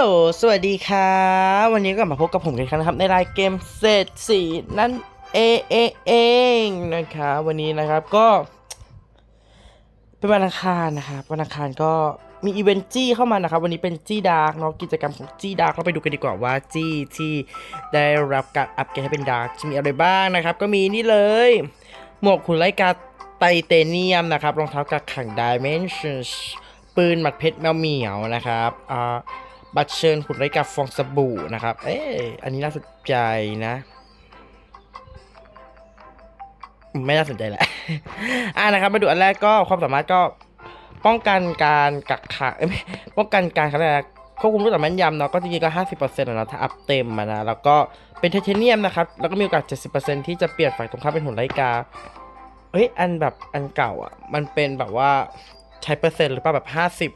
ล สวัสดีครับวันนี้ก็มาพบกับผมกันอีกครั้งนะครับ ในรายเกมเศษสีนั่นเอเอเองนะครับวันนี้นะครับก็ เป็นวันอังคารนะครับวันอังคารก็มีอีเวนต์จี้เข้ามานะครับ วันนี้เป็นจี้ดาร์กเนาะกิจกรรมของจี้ดาร์กเราไปดูกันดีกว่าว่าจี้ที่ได้รับการอัปเกรดให้เป็นดาร์กจะมีอะไรบ้างนะครับ ก็มีนี่เลย หมวกหุ่นไลกาไทเทเนียมนะครับรองเท้ากักขัง Dimensions ปืนหมัดเพชรแมวเหมียวนะครับอ่า บัตรเชิญหุ่นไลกาฟองสบู่นะครับ เอ๊อันนี้น่าสนใจนะ ไม่น่าสนใจแหละอ่านะครับมาดูอันแรกก็ความสามารถก็ป้องกันการกักขังป้องกันการเขาเรียกอะไรนะควบคุมรู้แต่แม่นยำเนาะก็จริงๆก็ห้าสิบเปอร์เซ็นต์นะถ้าอัพเต็มมานะ แล้วก็เป็นไทเทเนียมนะครับ แล้วก็มีโอกาสเจ็ดสิบเปอร์เซ็นต์ที่จะเปลี่ยนฝ่ายตรงข้ามเป็นหุ่นไลกาเฮ้ยอันแบบอันเก่าอะ มันเป็นแบบว่าใช้เปอร์เซ็นต์หรือเปล่าแบบห้าสิบ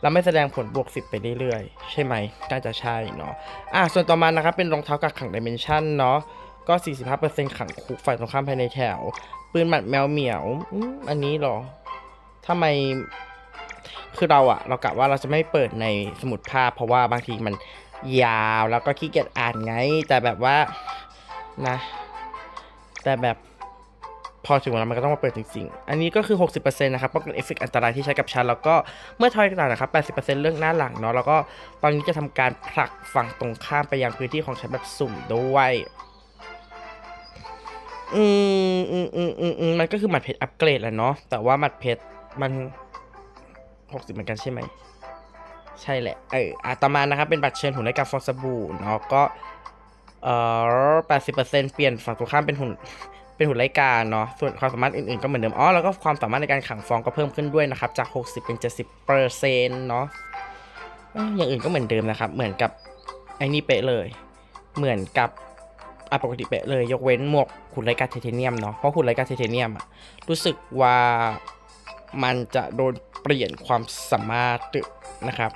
แล้วไม่แสดงผลบวกสิบไปเรื่อยๆ ใช่ไหมน่าจะใช่เนาะอะส่วนต่อมานะครับเป็นรองเท้ากักขังดิเมนชันเนาะก็ 45%ขังคุกฝ่ายตรงข้ามภายในแถว ปืนหมัดแมวเหมียวอันนี้เหรอทำไมคือเราอะเรากะว่าเราจะไม่เปิดในสมุดภาพ เพราะว่าบางทีมันยาวแล้วก็ขี้เกียจอ่านไง แต่แบบว่านะ แต่แบบ พอถึงเวลามันก็ต้องมาเปิดจริงๆ อันนี้ก็คือ 60%นะครับป้องกันเอฟเฟกต์อันตรายที่ใช้กับชั้นแล้วก็เมื่อทอยต่างๆนะครับ80%เรื่องหน้าหลังเนาะแล้วก็ตอนนี้จะทำการผลักฝั่งตรงข้ามไปยังพื้นที่ของชั้นแบบสุ่มด้วยอืมอืมอืมอืมอืมมันก็คือหมัดเพชรอัปเกรดแหละเนาะแต่ว่าหมัดเพชรมันหกสิบเหมือนกันใช่ไหมใช่แหละเอออะต่อมานะครับเป็นบัตรเชิญหุ่นและกาฟองสบู่เนาะก็เอ่อแปดสิบเปอร์เซ็นต์เปลี่ยนฝั่งตรงข้ามเป็นหุ่น เป็นหุ่นไร้กาเนาะส่วนความสามารถอื่นๆก็เหมือนเดิมอ๋อแล้วก็ความสามารถในการขังฟองก็เพิ่มขึ้นด้วยนะครับจาก 60 เป็น 70เปอร์เซ็นต์เนาะอย่างอื่นก็เหมือนเดิมนะครับ เหมือนกับไอ้นี่เป๊ะเลย เหมือนกับอะปกติเป๊ะเลยยกเว้นหมวกหุ่นไร้กาไทเทเนียมเนาะเพราะหุ่นไร้กาไทเทเนียมอะรู้สึกว่ามันจะโดนเปลี่ยนความสามารถนะครับ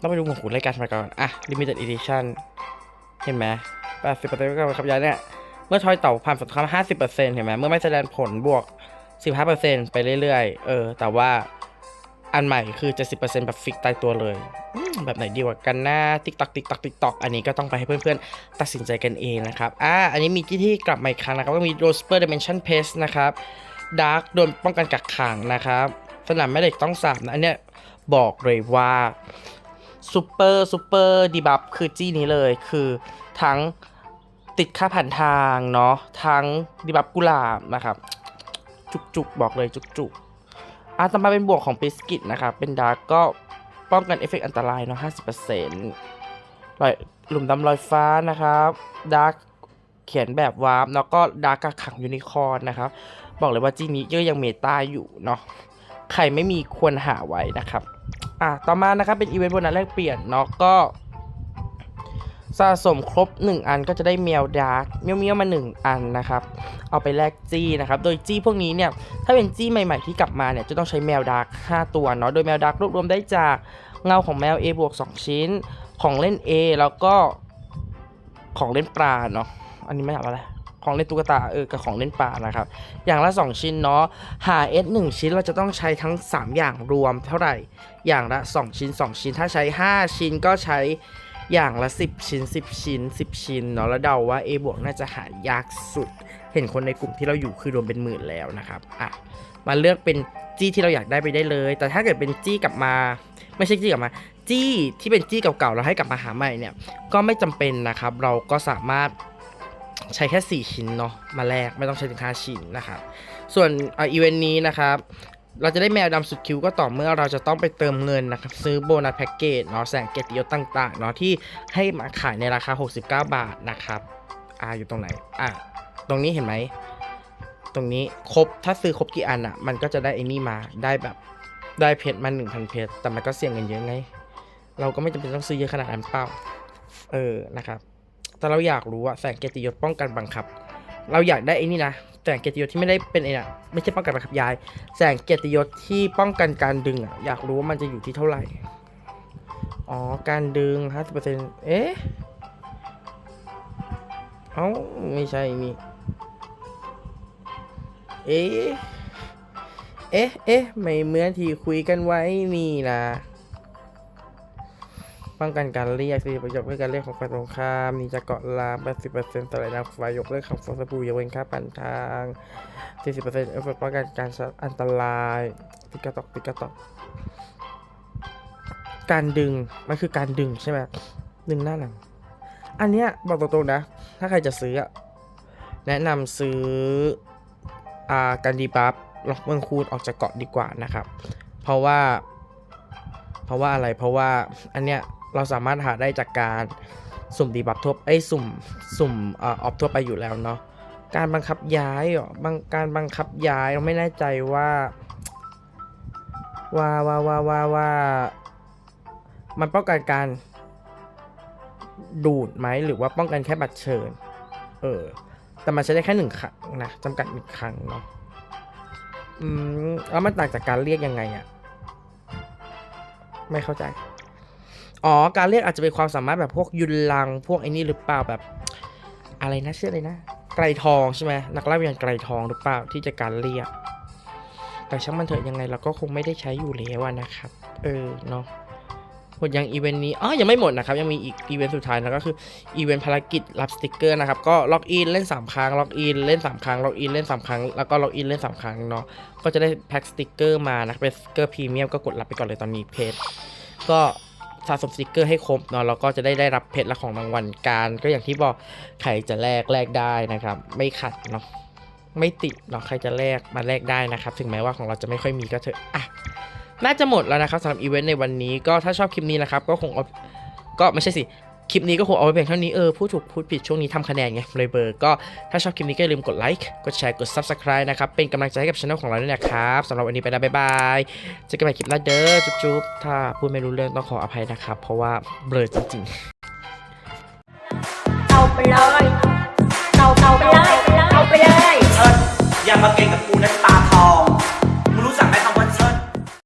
ต้องไปดูหมวกหุ่นไร้กาทำไมก่อนอะ limited edition เห็นไหมแปดสิบเปอร์เซ็นต์ก็ครับยายเนี่ย เมื่อทอยเต่าผ่านฝั่งตรงข้ามห้าสิบเปอร์เซ็นต์เห็นไหมเมื่อไม่แสดงผลบวกสิบห้าเปอร์เซ็นต์ไปเรื่อยๆ เออ แต่ว่าอันใหม่คือเจ็ดสิบเปอร์เซ็นต์แบบฟิกตายตัวเลย แบบไหนดีกว่ากันนะติ๊กตอกติ๊กตอกติ๊กตอกอันนี้ก็ต้องไปให้เพื่อนๆ ตัดสินใจกันเองนะครับ อ่า อันนี้มีที่ที่กลับมาอีกครั้งนะครับ ก็มี Rosper Dimension Pace นะครับ Dark โดนป้องกันกักขังนะครับ สนามแม่เหล็กต้องสาบนะ อันเนี้ยบอกเลยว่าซูเปอร์ซูเปอร์ดีบัฟคือจี้นี้เลยคือทั้ง ติดค่าผ่านทางเนาะทั้งดีบับกุหลาบนะครับ จุกๆ บอกเลยจุกๆอาต่อมาเป็นบวกของปิสกิตนะครับ เป็นดาร์กก็ป้องกันเอฟเฟกต์อันตรายเนาะห้าสิบเปอร์เซ็นต์ลอยหลุมดำลอยฟ้านะครับดาร์กเขียนแบบวาร์ปแล้วก็ดาร์กกักขังยูนิคอร์นนะครับ บอกเลยว่าจีนี้ก็ยังเมตาอยู่เนาะใครไม่มีควรหาไว้นะครับ อะต่อมานะครับเป็นอีเวนต์โบนัสแลกเปลี่ยนเนาะก็ สะสมครบ 1 อันก็จะได้เมียวดาร์กเมียวเมียวมา 1 อันนะครับ เอาไปแลกจี้นะครับ โดยจี้พวกนี้เนี่ย ถ้าเป็นจี้ใหม่ๆที่กลับมาเนี่ย จะต้องใช้แมวดาร์ก5ตัวเนาะ โดยแมวดาร์กรวบรวมได้จากเงาของแมว A บวก2ชิ้น ของเล่น A แล้วก็ของเล่นปลาเนาะ อันนี้ไม่ถามอะไรของเล่นตุ๊กตาเออกับของเล่นปลานะครับ อย่างละ 2 ชิ้นเนาะหา S 1ชิ้นเราจะต้องใช้ทั้ง 3 อย่างรวมเท่าไหร่ อย่างละ 2 ชิ้น 2 ชิ้น ถ้าใช้ 5 ชิ้นก็ใช้ อย่างละ 10 ชิ้น 10 ชิ้น 10 ชิ้นเนาะแล้วเดาว่า A บวกน่าจะหายากสุด เห็นคนในกลุ่มที่เราอยู่คือรวมเป็นหมื่นแล้วนะครับอะมาเลือกเป็นจี้ที่เราอยากได้ไปได้เลย แต่ถ้าเกิดเป็นจี้กลับมา ไม่ใช่จี้กลับมา จี้ที่เป็นจี้เก่าๆเราให้กลับมาหาใหม่เนี่ยก็ไม่จำเป็นนะครับ เราก็สามารถใช้แค่ 4 ชิ้นเนาะมาแลกไม่ต้องใช้ถึง5ชิ้นนะครับ ส่วนอีเวนต์นี้นะครับ เราจะได้แมวดำสุดคิ้วก็ต่อเมื่อเราจะต้องไปเติมเงินนะครับ ซื้อโบนัสแพ็กเกจเนาะแสงเกียรติยศต่างๆเนาะที่ให้มาขายในราคา 69 บาทนะครับอ่าอยู่ตรงไหนอะตรงนี้เห็นไหมตรงนี้ครบถ้าซื้อครบกี่อันอะ มันก็จะได้ไอ้นี่มาได้แบบได้เพชรมา1,000เพชรแต่มันก็เสี่ยงเงินเยอะไง เราก็ไม่จำเป็นต้องซื้อเยอะขนาดนั้นเปล่าเออนะครับ แต่เราอยากรู้ว่าแสงเกียรติยศป้องกันบังคับ เราอยากได้ไอ้นี่นะ แสงเกียรติยศที่ไม่ได้เป็นไอ้น่ะไม่ใช่ป้องกันบังคับยาย แสงเกียรติยศที่ป้องกันการดึงอะอยากรู้ว่ามันจะอยู่ที่เท่าไหร่ อ๋อการดึง50%เอ๊ะเอ้าไม่ใช่นี่เอ๊ะเอ๊ะเอ๊ะไม่เหมือนที่คุยกันไว้นี่นะ ป้องกันการเรียกสิประโยคเลิกการเรียกของฝ่ายตรงข้ามนีจากเกาะลาง80%สลายน้ำไฟยยกเลิกคำฟ้องสบู่ยกเว้นค่าปั่นทาง40%เอฟเฟกต์ป้องกันการอันตรายติ๊กระตอกติ๊กระตอกการดึง มันคือการดึงใช่ไหมดึงหน้าหนัง อันเนี้ยบอกตรงๆนะ ถ้าใครจะซื้อแนะนำซื้ออ่าการดีบัฟล็อกเมืองคูณออกจากเกาะดีกว่านะครับ เพราะว่า เพราะว่าอะไรเพราะว่าอันเนี้ย เราสามารถหาได้จากการสุ่มดีบัฟทั่วไอ้สุ่มสุ่มออออฟทั่วไปอยู่แล้วเนาะการบังคับย้ายอบางการบังคับย้ายเราไม่แน่ใจว่าว่าว่าว่าว่าว่ามันป้องกันการดูดไหมหรือว่าป้องกันแค่บัตรเชิญ เออ แต่มันใช้ได้แค่หนึ่งครั้งนะจำกัดหนึ่งครั้งเนาะอืมแล้วมันต่างจากการเรียกยังไงอะไม่เข้าใจ อ๋อ การเรียกอาจจะเป็นความสามารถแบบพวกยุนลัง พวกไอ้นี่หรือเปล่าแบบ อะไรนะเชื่ออะไรนะ ไกรทองใช่ไหมนักล่าวิญญาณไกรทองหรือเปล่าที่จะการเรียก แต่ช่างมันเถอะยังไงเราก็คงไม่ได้ใช้อยู่แล้วนะครับ เออเนาะหมดยังอีเวนต์นี้อ๋อยังไม่หมดนะครับ ยังมีอีกอีเวนต์สุดท้ายนะก็คืออีเวนต์ภารกิจรับสติกเกอร์นะครับ ก็ล็อกอินเล่น 3 ครั้ง ล็อกอินเล่น 3 ครั้ง ล็อกอินเล่น 3 ครั้ง แล้วก็ล็อกอินเล่น 3 ครั้งเนาะ ก็จะได้แพ็คสติกเกอร์มานะเป็นสติกเกอร์พรีเมียมก็กดรับไปก่อนเลยตอนนี้เพจก็ สะสมสติกเกอร์ให้ครบเนาะแล้วก็จะได้ได้รับเพชรและของรางวัลการก็อย่างที่บอกใครจะแลกแลกได้นะครับ ไม่ขัดเนาะไม่ติดเนาะใครจะแลกมาแลกได้นะครับ ถึงแม้ว่าของเราจะไม่ค่อยมีก็เถอะอะน่าจะหมดแล้วนะครับสำหรับอีเวนต์ในวันนี้ก็ถ้าชอบคลิปนี้นะครับ ก็คงก็ไม่ใช่สิ คลิปนี้ก็คงเอาไว้เพียงเท่านี้เออพูดถูกพูดผิดช่วงนี้ทำคะแนนไงเลยเบอร์ก็ถ้าชอบคลิปนี้ก็อย่าลืมกดไลค์กดแชร์กด subscribe นะครับ เป็นกำลังใจให้กับช่องของเราด้วยนะครับสำหรับวันนี้ไปแล้วบ๊ายบายเจอกันใหม่คลิปหน้าเด้อจุ๊บๆถ้าพูดไม่รู้เรื่องต้องขออภัยนะครับ เพราะว่าเบลอจริงๆเอาไปเลยเอาเอาไปเลยเอาไปเลยเอออย่ามาเก่งกับกูนะ